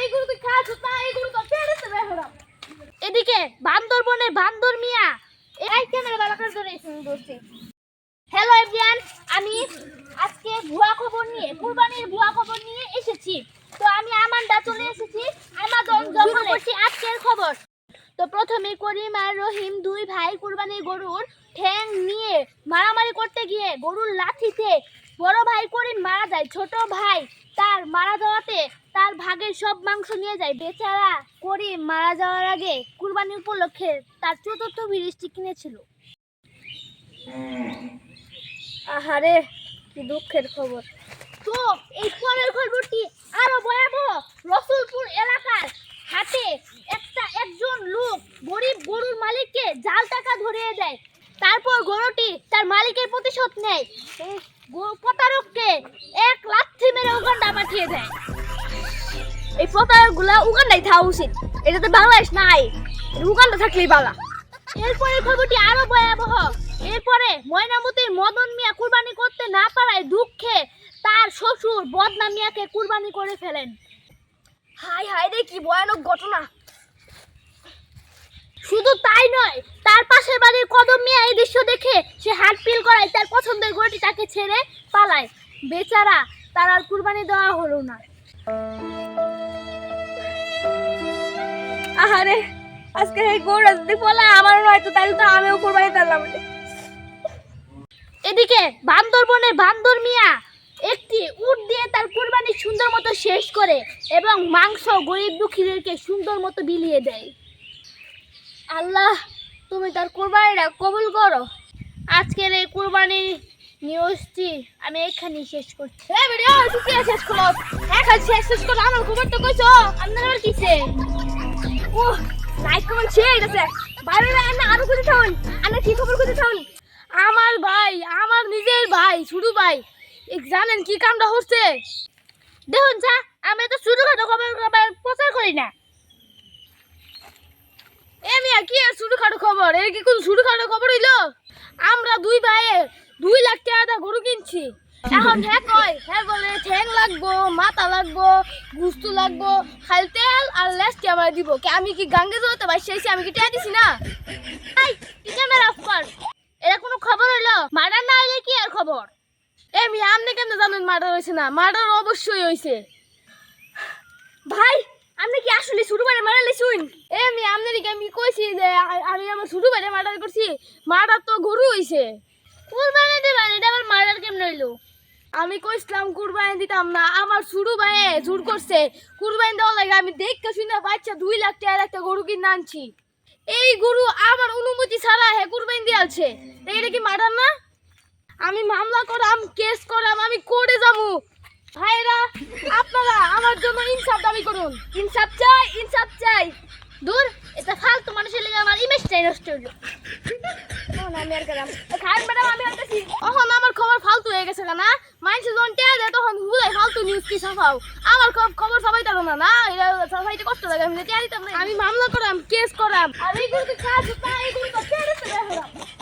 এইগুলো তুই খাস না এইগুলো তো পেড়েছে বেহরাম এদিকে বান্দরবনের বান্দর মিয়া এই ক্যামেরা বালাকার ধরে বলছি হ্যালো এভরিওয়ান আমি আজকে ভুয়া খবর নিয়ে কুরবানির ভুয়া খবর নিয়ে এসেছি। তো আমি আমান্ডা চলে এসেছি আমাজন শুরু করছি আজকের খবর। তো প্রথমে করিম আর রহিম দুই ভাই কুরবানির গরুর ঠ্যাং নিয়ে মারামারি করতে গিয়ে গরুর লাঠিতে বড় ভাই করিম মারা যায়, ছোট ভাই তার মারা যাওয়াতে তার ভাগের সব মাংস নিয়ে যায়। বেচারা করিম মারা যাওয়ার আগে কুরবানি উপলক্ষে তার চতুর্থ বৃষ্টি কিনেছিল। আহারে, কি দুঃখের খবর। তো এই পরের খবরটি আরও ভয়াবহ রসুলপুর এলাকার হাতে একটা একজন লোক গরিব গরুর মালিককে জাল টাকা ধরিয়ে দেয় তারপর গরুটি তার মালিকের প্রতিশোধ নেয় প্রতারককে এক লাথি মেরে উগান্ডা পাঠিয়ে দেয়। এই প্রতারকগুলা উগান্ডায় থাকা উচিত। এটাতে বাংলাদেশ নাই। উগান্ডা থাকলেই বালা। এরপরের খবরটি আরও ভয়াবহ। এরপরে ময়নামতির মদন মিয়া কুরবানি করতে না পারায় দুঃখে তার শ্বশুর বদনা মিয়াকে কুরবানি করে ফেলেন। হাই হাই রে, কি ভয়ানক ঘটনা। শুধু তাই নয়, তার পাশের বাড়ির কদম মিয়া এই দৃশ্য দেখে সে হাট পিল করায় গরুটি তাকে ছেড়ে পালায়। বেচারা তার আর কুরবানি দেওয়া হলো না। আহারে আজকে এই গরু যদি বলা আমার হয়তো তাহলে তো আমিও কোরবানি দিলাম এদিকে বান্দরবনের বান্দর মিয়া একটি উট দিয়ে তার কুরবানি সুন্দর মতো শেষ করে এবং মাংস গরিব দুঃখীদেরকে সুন্দর মতো বিলিয়ে দেয়। আল্লাহ তুমি তার কুরবানিটা কবুল করো। আজকের এই কুরবানির নিউজটি আমি এখানেই শেষ করছি। এই ভিডিও তুই শেষ করো। এখন শেষ শেষ করো। আমার খবর তো কইছো। আপনার আবার কিছে ও লাইক কমেন্ট শেয়ার গেছে। বাইরে না আরও কিছু থাকুন আমি কি খবর কিছু থাকুন আমার ভাই, আমার নিজের ভাই ছোট ভাই। জানেন কি কামটা হচ্ছে? দেখুন, যা, আমি তো ছোটখাটো খবর খবর প্রচার করি না। এ মিয়া, কি আর ছোটখাটো খবর? এর কি কোন ছোটখাটো খবর হইল? আমরা দুই ভাইয়ে দুই লাখ টাকা গরু কিনছি। এখন কয় হ্যাঁ বলে ঠ্যাং লাগবো, মাথা লাগবো, গুস্তু লাগবো, খালি তেল আর লেস্টি দিব। কে, আমি কি গাঙ্গে সেই আমি কি টেয়া দিছি না? ক্যামেরা অফ কর। কোনো খবর হইল? মার্ডার না হইলে কি আর খবর? এ মি আপনি কেন জানেন মার্ডার হয়েছে না? মার্ডার অবশ্যই হয়েছে ভাই, আপনি কি আসলে শুরু বারে মারা লেছুন এ মি আপনার কি আমি কইছি যে আমি আমার শুরু বারে মার্ডার করছি? মার্ডার তো গরু হইছে। কুরবানি দিবেন এটা আবার মার্ডার কেমন হইল? আমি কইছিলাম কুরবানি দিতাম না, আমার শুরু ভাইয়ে জোর করছে। কুরবানি দেওয়া লাগে আমি দেখতে শুনে বাচ্চা দুই লাখ টাকার একটা গরু কিনে আনছি। এই গরু আমার অনুমতি ছাড়া হে কুরবানি দিয়ালছে এটা কি মার্ডার না? আমি মামলা করাম, কেস করাম, আমি করে যাব। ভাইরা আপনারা আমার জন্য ইনসাফ দাবি করুন। ইনসাফ চাই ইনসাফ চাই। দূর, এটা ফালতু মানুষের লেগে আমার ইমেজটাই নষ্ট হইল। আমি আর গেলাম খান ম্যাডাম আমি আনতেছি তখন আমার খবর গেছে না? মানুষ যখন টেয়া দেয় তখন বুঝাই ফালতু নিউজ কি ছাপাও? আমার খব- খবর সবাই তারো না না? এটা সবাইতে কষ্ট লাগে আমি টেয়া দিতাম না। আমি মামলা করাম কেস করাম। আর এইগুলো তো কাজ না এইগুলো তো টেয়া দিতে